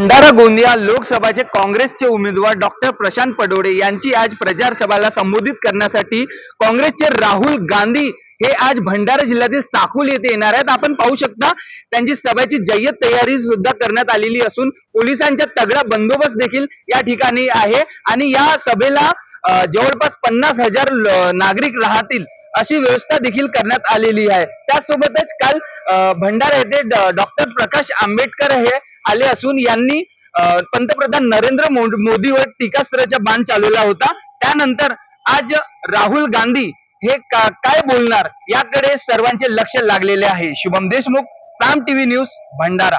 भंडारा गोंदिया लोकसभाचे काँग्रेसचे उमेदवार डॉक्टर प्रशांत पडोडे यांची आज प्रचार सभाला संबोधित करण्यासाठी काँग्रेसचे राहुल गांधी हे आज भंडारा जिल्ह्यातील साकुल येथे येणार आहेत. आपण पाहू शकता त्यांची सभेची जय्यत तयारी सुद्धा करण्यात आलेली असून पोलिसांचा तगडा बंदोबस्त देखील या ठिकाणी आहे आणि या सभेला जवळपास पन्नास हजार नागरिक राहतील अशी व्यवस्था देखील करण्यात आलेली आहे. त्यासोबतच काल भंडारा येथे डॉक्टर प्रकाश आंबेडकर हे आले असून यांनी पंतप्रधान नरेंद्र मो- मोदीवर टीकास्त्राचा बाण चालवला होता. त्यानंतर आज राहुल गांधी हे का- काय बोलणार याकडे सर्वांचे लक्ष लागलेले आहे. Shubham Deshmukh Saam TV news Bhandara.